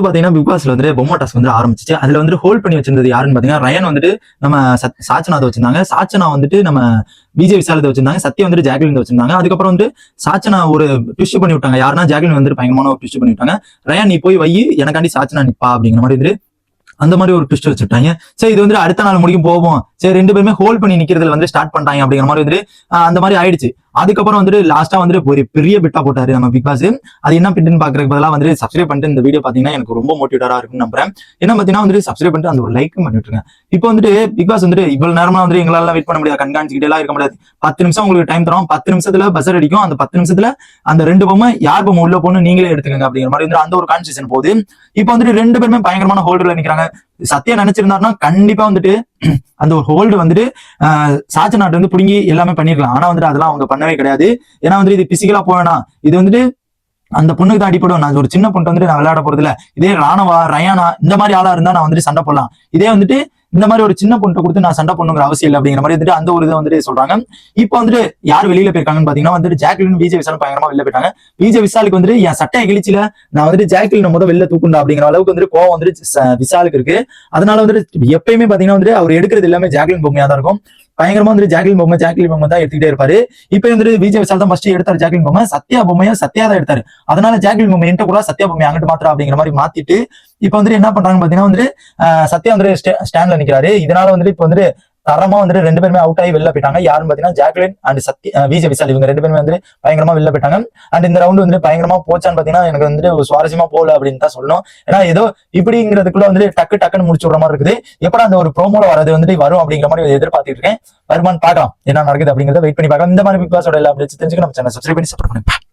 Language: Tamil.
வந்து பாத்தீங்கன்னா பிக் பாஸ்ல வந்து பொம்மா டாஸ்க் வந்து ஆரம்பிச்சிச்சு. அதுல வந்து ஹோல்ட் பண்ணி வச்சிருந்தது யாருன்னு பாத்தீங்கன்னா ரயன் வந்துட்டு நம்ம சத்- சாச்சனாதை வச்சிருந்தாங்க. சாச்சனா வந்துட்டு நம்ம விஜய் விசாலத்தை வச்சிருந்தாங்க. சத்யா வந்துட்டு ஜாக்லின் வச்சிருந்தாங்க. அதுக்கப்புறம் வந்து சாச்சனா ஒரு ட்விஸ்ட் பண்ணி விட்டாங்க. யாருன்னா ஜாக்லின் வந்து பயங்கரமான ஒரு ட்விஸ்ட் பண்ணி விட்டாங்க. ரயன் நீ போய் வை எனக்காண்டி சாச்சனா நிப்பா அப்படிங்கிற மாதிரி வந்துட்டு அந்த மாதிரி ஒரு ட்விஸ்ட் வச்சுட்டாங்க சரி இது வந்து அடுத்த நாள் முடிக்கும் போவோம். சரி ரெண்டு பேருமே ஹோல்ட் பண்ணி நிக்கிறதுல வந்து ஸ்டார்ட் பண்ணிட்டாங்க அப்படிங்கிற மாதிரி வந்துட்டு அந்த மாதிரி ஆயிடுச்சு. அதுக்கப்புறம் வந்துட்டு லாஸ்டா வந்துட்டு ஒரு பெரிய பிட்டா போட்டாரு நம்ம பிக் பாஸ் அது என்ன பிட்டுன்னு பாக்குறதுக்கு பதிலா வந்துட்டு சப்ஸ்கிரைப் பண்ணிட்டு இந்த வீடியோ பாத்தீங்கன்னா எனக்கு ரொம்ப மோட்டிவேட்டரா இருக்கும்னு நம்புறேன். என்ன பாத்தீங்கன்னா வந்துட்டு சப்ஸ்கிரைப் பண்ணிட்டு அந்த ஒரு லைக் பண்ணிட்டு இருக்கேன். இப்போ வந்துட்டு பிக் பாஸ் வந்துட்டு இவ்வளவு நேரமா வந்துட்டு எங்களால வெயிட் பண்ண முடியாது கண்காணிச்சுக்கிட்டே எல்லாம் இருக்க முடியாது. பத்து நிமிஷம் உங்களுக்கு டைம் தரும். பத்து நிமிஷத்துல பஸ்ஸர் அடிக்கும். அந்த பத்து நிமிஷத்துல அந்த ரெண்டு பொம்மை யார் பொம்மை உள்ள போகணும் நீங்களே எடுத்துக்கங்க அப்படிங்கிற மாதிரி வந்து அந்த ஒரு கான்ஸ்டியூஷன் போகுது. இப்போ வந்துட்டு ரெண்டு பேருமே பயங்கரமான ஹோல்டர்ல நிக்கிறாங்க. சத்யா நினைச்சிருந்தாருன்னா கண்டிப்பா வந்துட்டு அந்த ஒரு ஹோல்டு வந்துட்டு ஆஹ் சாச்ச நாட்டு வந்து புடுங்கி எல்லாமே பண்ணிருக்கலாம். ஆனா வந்துட்டு அதெல்லாம் அவங்க பண்ணவே கிடையாது. ஏன்னா வந்துட்டு இது பிசிக்கலா போவேனா இது வந்துட்டு அந்த பொண்ணுக்கு தான் அடிப்படும் நான் ஒரு சின்ன பொண்ணு வந்துட்டு நான் விளையாட போறது இல்ல இதே ராணவா ரயானா இந்த மாதிரி ஆளா இருந்தா நான் வந்துட்டு சண்டை போடலாம். இதே வந்துட்டு இந்த மாதிரி ஒரு சின்ன பொண்ணை கொடுத்து நான் சண்டை பண்ணுங்கிற அவசியம் இல்லை அப்படிங்கிற மாதிரி வந்துட்டு அந்த ஒரு இதை வந்துட்டு சொல்றாங்க. இப்போ வந்துட்டு யார் வெளியில போயிருக்காங்கன்னு பாத்தீங்கன்னா வந்துட்டு ஜாக்லின் விஜய் விசால் பயங்கரமா வெளில போயிட்டாங்க. விஜய் விசாலுக்கு வந்துட்டு என் சட்டையை கிழிச்சில நான் வந்துட்டு ஜாக்லின் முதல் வெளில தூக்குண்டா அப்படிங்கிற அளவுக்கு வந்துட்டு கோவம் வந்துட்டு ச- விசாலுக்கு இருக்கு. அதனால வந்துட்டு எப்பயுமே பாத்தீங்கன்னா வந்துட்டு அவர் எடுக்கிறது எல்லாமே ஜாக்லின் பொம்மையா தான் இருக்கும். பயங்கரமா வந்துட்டு ஜாக்லின் பொம்மை ஜாக்லின் பொம்மை தான் எடுத்துக்கிட்டே இருப்பாரு. இப்போ வந்துட்டு விஜய் விசால் தான் ஃபர்ஸ்ட் எடுத்தார் ஜாக்லின் பொம்மை. சத்யா பொம்மையும் சத்யா தான் எடுத்தாரு. அதனால ஜாக்லின் பொம்மை என்கிட்ட கூட சத்யா பொம்மை அங்கிட்டு மாத்திரம் அப்படிங்கிற மாதிரி மாத்திட்டு இப்போ வந்துட்டு என்ன பண்றாங்க பாத்தீங்கன்னா வந்துட்டு ஆஹ் சத்யா வந்துட்டு ஸ்டாண்ட்ல நிக்கிறாரு. இதனால வந்துட்டு இப்போ வந்துட்டு தரமா வந்துட்டு ரெண்டு பேருமே அவுட் ஆகி வெளில போயிட்டாங்க. யாருன்னு பாத்தீங்கன்னா ஜாக்லின் அண்ட் சத்தி விஜய் விசால் இவங்க ரெண்டு பேருமே வந்து பயங்கரமா வெளில போயிட்டாங்க. அண்ட் இந்த ரவுண்ட் வந்து பயங்கரமா போச்சான்னு பாத்தீங்கன்னா எனக்கு வந்துட்டு சுவாரஸ்யமா போகல அப்படின்னு தான் சொல்லணும். ஏன்னா ஏதோ இப்படிங்கிறதுக்குள்ள வந்து டக்கு டக்குன்னு முடிச்சு விடுற மாதிரி இருக்குது. எப்படா அந்த ஒரு ப்ரோமோல வரது வந்துட்டு வரும் அப்படிங்கிற மாதிரி எதிர்பார்த்துட்டு இருக்கேன். வருமானு பார்க்கலாம். என்ன நடக்குது அப்படிங்கறத வெயிட் பண்ணி பார்க்கலாம். இந்த மாதிரி பிக் பாஸோட எல்லா தெரிஞ்சுக்க நம்ம சேனல் சப்ஸ்கிரைப் பண்ணி சப்போர்ட் பண்ணுங்க.